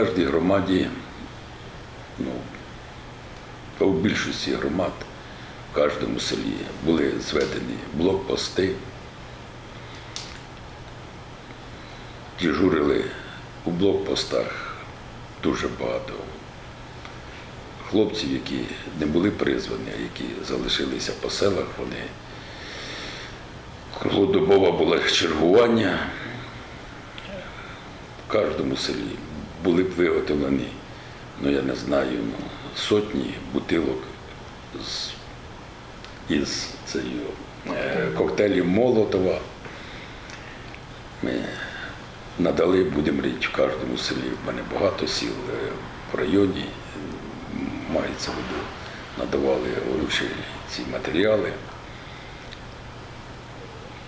В кожній громаді, ну, а у більшості громад, в кожному селі були зведені блокпости, дежурили у блокпостах дуже багато хлопців, які не були призвані, які залишилися по селах, вони круглодобове було чергування. В кожному селі були б виготовлені, ну я не знаю, ну, сотні бутилок з, із цією, е, коктейлів Молотова. Ми надали, будемо річ, в кожному селі. В мене багато сіл е, в районі, мається в виду, надавали горючі ці матеріали,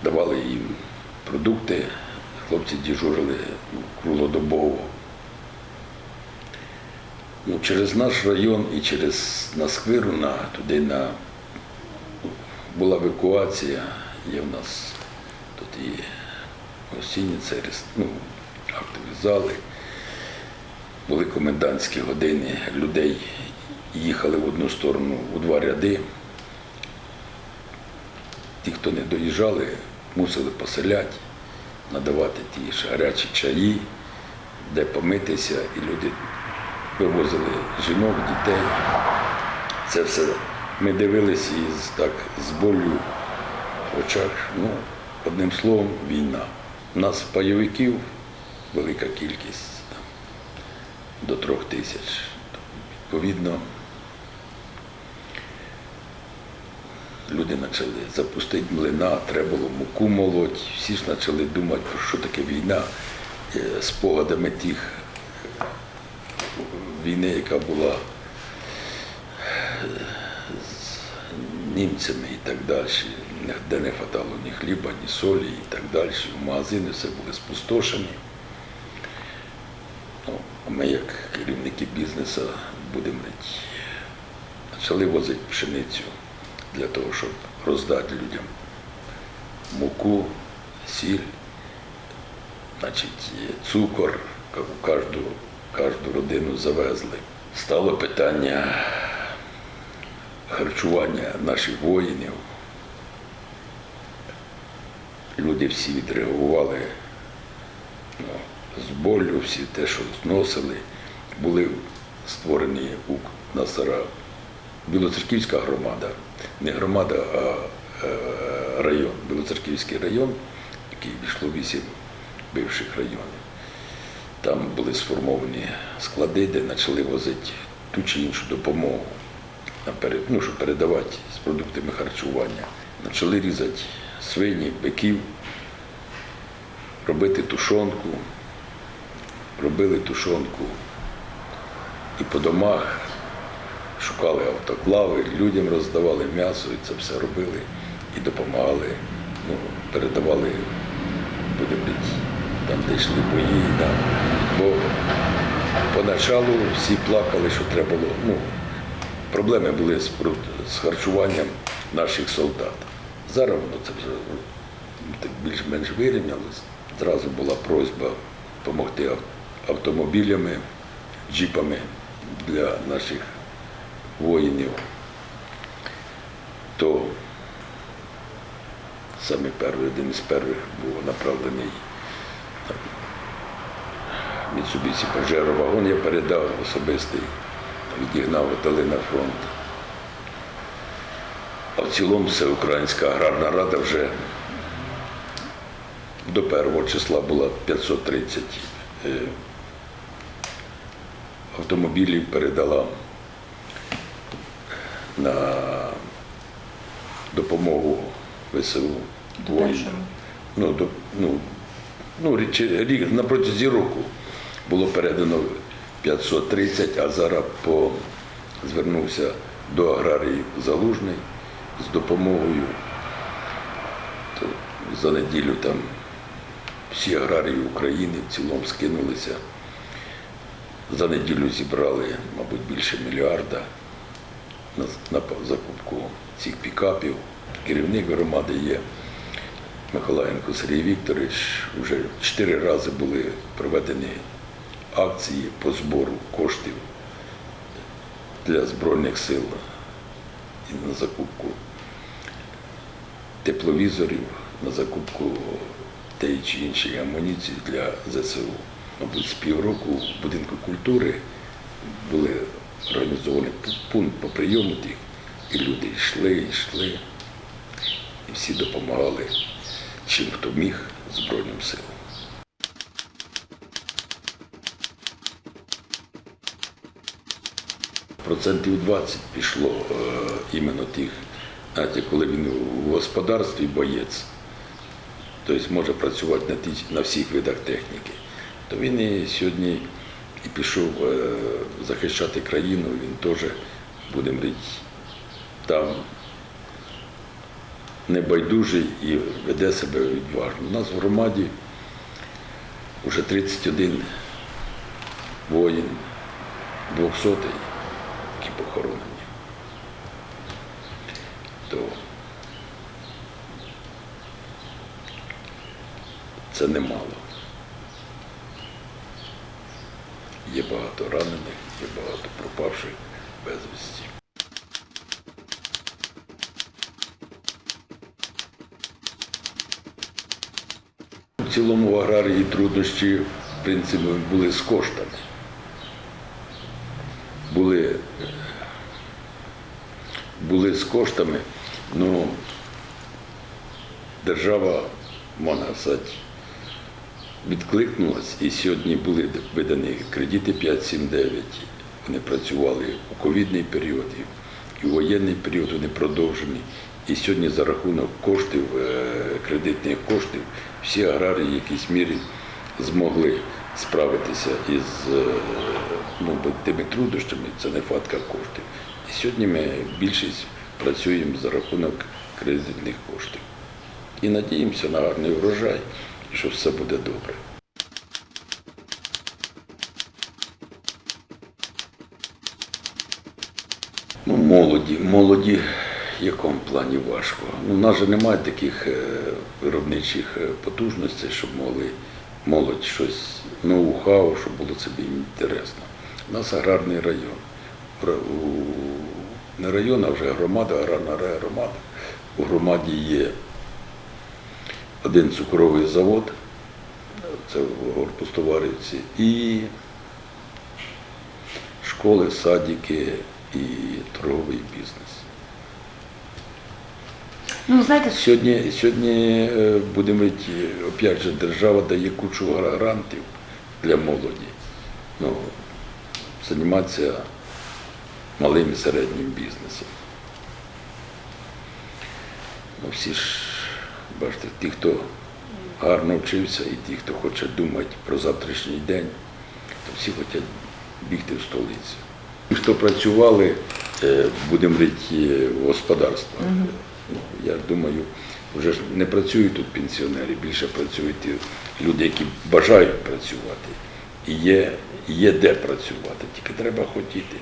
давали їм продукти, хлопці дежурили ну, круглодобово. Ну, через наш район і через Насквиру на, туди на, була евакуація, є в нас тут і гостиниця, і ну, актові зали, були комендантські години, людей їхали в одну сторону у два ряди. Ті, хто не доїжджали, мусили поселяти, надавати ті ж гарячі чаї, де помитися, і люди вивозили жінок, дітей. Це все ми дивилися із так з болю в очах. Ну, одним словом, війна. У нас пайовиків велика кількість там, до трьох тисяч. Відповідно, люди почали запустити млина, треба було муку молоть. Всі ж почали думати, що таке війна, е, спогадами тих війни, яка була е, з німцями і так далі, де не хватало ні хліба, ні солі і так далі. Магазини все були спустошені. Ну, а ми, як керівники бізнесу, будемо почали возити пшеницю для того, щоб роздати людям муку, сіль, значить, цукор, у кожну, кожну родину завезли. Стало питання харчування наших воїнів. Люди всі відреагували ну, з болю, всі те, що зносили, були створені у Насара Білоцерківська громада, не громада, а е, район, Білоцерківський район, який війшло вісім бивших районів. Там були сформовані склади, де почали возити ту чи іншу допомогу, ну, щоб передавати з продуктами харчування. Почали різати свині, биків, робити тушонку, робили тушонку і по домах, шукали автоклави, людям роздавали м'ясо, і це все робили і допомагали, ну, передавали, будемо там, де йшли бої, да. бо поначалу всі плакали, що треба було. Ну, проблеми були з, з харчуванням наших солдат. Зараз воно це вже ну, так більш-менш вирівнялось. Зразу була просьба допомогти автомобілями, джіпами для наших воїнів. То саме перший, один із перших був направлений Mitsubishi Pajero вагон, я передав особистий, відігнав отдали на фронт. А в цілому Всеукраїнська аграрна рада вже до першого числа була 530 е, автомобілів передала на допомогу ВСУ До воїнам. Ну, до, ну, ну, рік, на протязі року було передано 530, а зараз по, звернувся до аграрії Залужний з допомогою. То за неділю там всі аграрії України в цілому скинулися. За неділю зібрали, мабуть, більше мільярда на закупку цих пікапів. Керівник громади є Миколаєнко Сергій Вікторович. Вже чотири рази були проведені акції по збору коштів для Збройних сил і на закупку тепловізорів, на закупку тієї чи іншої амуніції для ЗСУ. Мабуть, з півроку в будинку культури були організовані пункт по прийому тих, і люди йшли, йшли, і всі допомагали чим хто міг Збройним силам. Процентів 20 пішло е, іменно тих, знаєте, коли він у господарстві боєць, тобто може працювати на, ті, на всіх видах техніки, то він і сьогодні і пішов е, захищати країну, він теж, будемо говорити, там небайдужий і веде себе відважно. У нас в громаді вже 31 воїн, 200 які похоронені. То це немало. Є багато ранених, є багато пропавших безвісті. У цілому в аграрії труднощі, в принципі, були з коштами. Були, були з коштами, ну держава, можна сказати, відкликнулась, і сьогодні були видані кредити 5-7-9. Вони працювали у ковідний період і у воєнний період вони продовжені. І сьогодні за рахунок коштів, е, кредитних коштів, всі аграрії в якійсь мірі змогли справитися із е, ну, тими труднощами, це не фатка коштів. І сьогодні ми більшість працюємо за рахунок кредитних коштів. І надіємося на гарний врожай, що все буде добре. Ну, молоді, молоді в якому плані важко. Ну, у нас же немає таких е, виробничих е, потужностей, щоб могли молодь щось ноу-хау, щоб було собі інтересно. У нас аграрний район. Не район, а вже громада, аграрна громада. У громаді є один цукровий завод, це в Горпустоварівці, і школи, садики і торговий бізнес. Ну, знаєте, Сьогодні, сьогодні е, будемо опять же, держава дає кучу грантів для молоді. Ну, займатися малим і середнім бізнесом. Ну, всі ж, бачите, ті, хто гарно вчився, і ті, хто хоче думати про завтрашній день, то всі хочуть бігти в столицю. Ті, хто працювали, е, будемо говорити, в господарствах. Я думаю, вже ж не працюють тут пенсіонери, більше працюють ті люди, які бажають працювати. І є, є де працювати, тільки треба хотіти.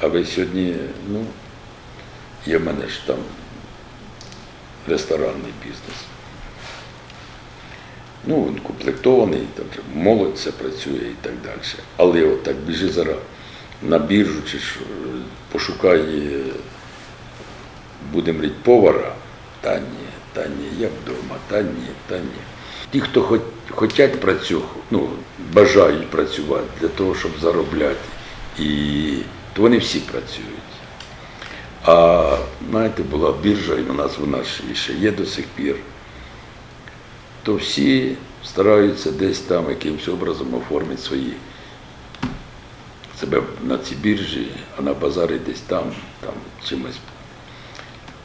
А ви сьогодні, ну, є в мене ж там ресторанний бізнес. Ну, він комплектований, молодь це працює і так далі. Але от так біжи зараз на біржу чи пошукай, е, будемо говорити, повара, та ні, та ні, я вдома, та ні, та ні. Ті, хто хоч, хочуть працювати, ну, бажають працювати для того, щоб заробляти, і, то вони всі працюють. А знаєте, була біржа, і у нас вона ще є до сих пір то всі стараються десь там якимось образом оформити свої себе на цій біржі, а на базарі десь там, там чимось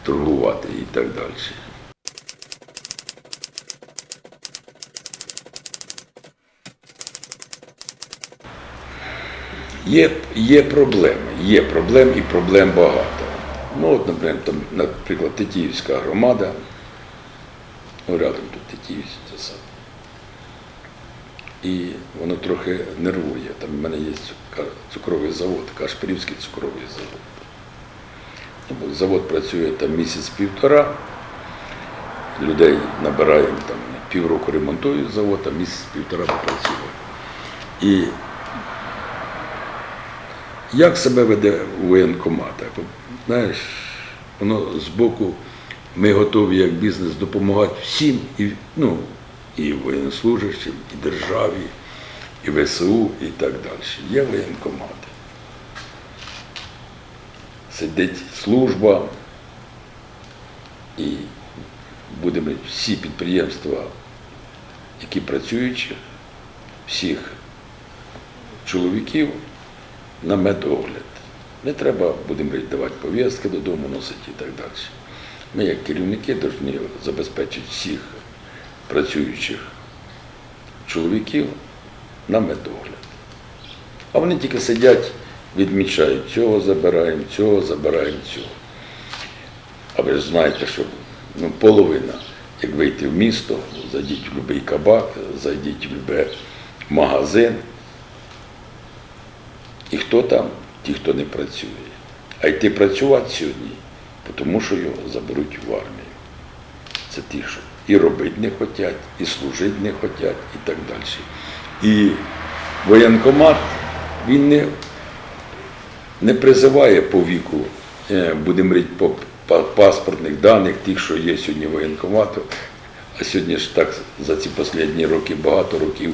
торгувати і так далі. Є, є проблеми, є проблем і проблем багато. Ну, от, наприклад, там, наприклад, Тетіївська громада, ну, рядом тут Тетіївська це саме. І воно трохи нервує. Там в мене є цукровий завод, Кашпирівський цукровий завод. Завод працює там місяць-півтора, людей набираємо там півроку ремонтують завод, а місяць-півтора попрацює. І як себе веде у воєнкоматах? Знаєш, воно збоку ми готові як бізнес допомагати всім, і, ну, і воєнслужащим, і державі, і ВСУ, і так далі. Є воєнкомати. Сидить служба, і будемо всі підприємства, які працюючі, всіх чоловіків на медогляд. Не треба, будемо давати пов'язки додому носити і так далі. Ми, як керівники, повинні забезпечити всіх працюючих чоловіків на медогляд. А вони тільки сидять, відмічають, цього забираємо, цього забираємо, цього. А ви ж знаєте, що ну, половина, як вийти в місто, зайдіть в будь-який кабак, зайдіть в будь-який магазин. І хто там? Ті, хто не працює. А йти працювати сьогодні, тому що його заберуть в армію. Це ті, що і робити не хочуть, і служити не хочуть, і так далі. І воєнкомат, він не, не призиває по віку, е, будемо говорити, по паспортних даних, тих, що є сьогодні воєнкомату. А сьогодні ж так за ці останні роки, багато років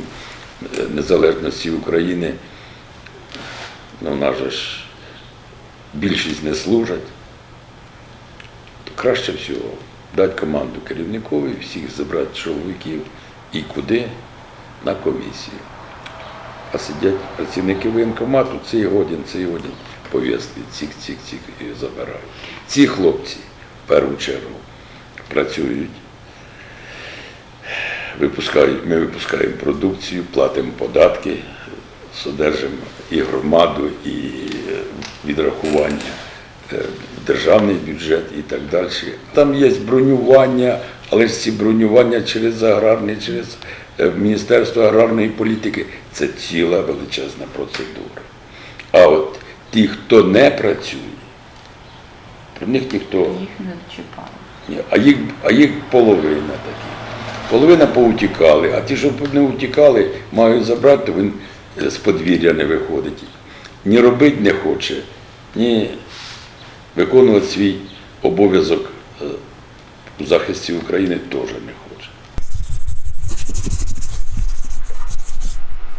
е, незалежності України, ну, у нас ж більшість не служать, то краще всього дати команду керівникові, всіх забрати чоловіків і куди на комісію. А сидять працівники воєнкомату, цей годин, цей годин, пов'язки, цих, цих, цих і забирають. Ці хлопці в першу чергу працюють, випускають, ми випускаємо продукцію, платимо податки, содержимо і громаду, і е, відрахування е, державний бюджет і так далі. Там є бронювання, але ж ці бронювання через аграрний, через Міністерство аграрної політики це ціла величезна процедура. А от ті, хто не працює, про них ніхто Їх не дочіпали. ні, а їх, а їх половина такі. Половина поутікали, а ті, що не утікали, мають забрати, то він е, з подвір'я не виходить. Ні робити не хоче, ні виконувати свій обов'язок е, в захисті України теж не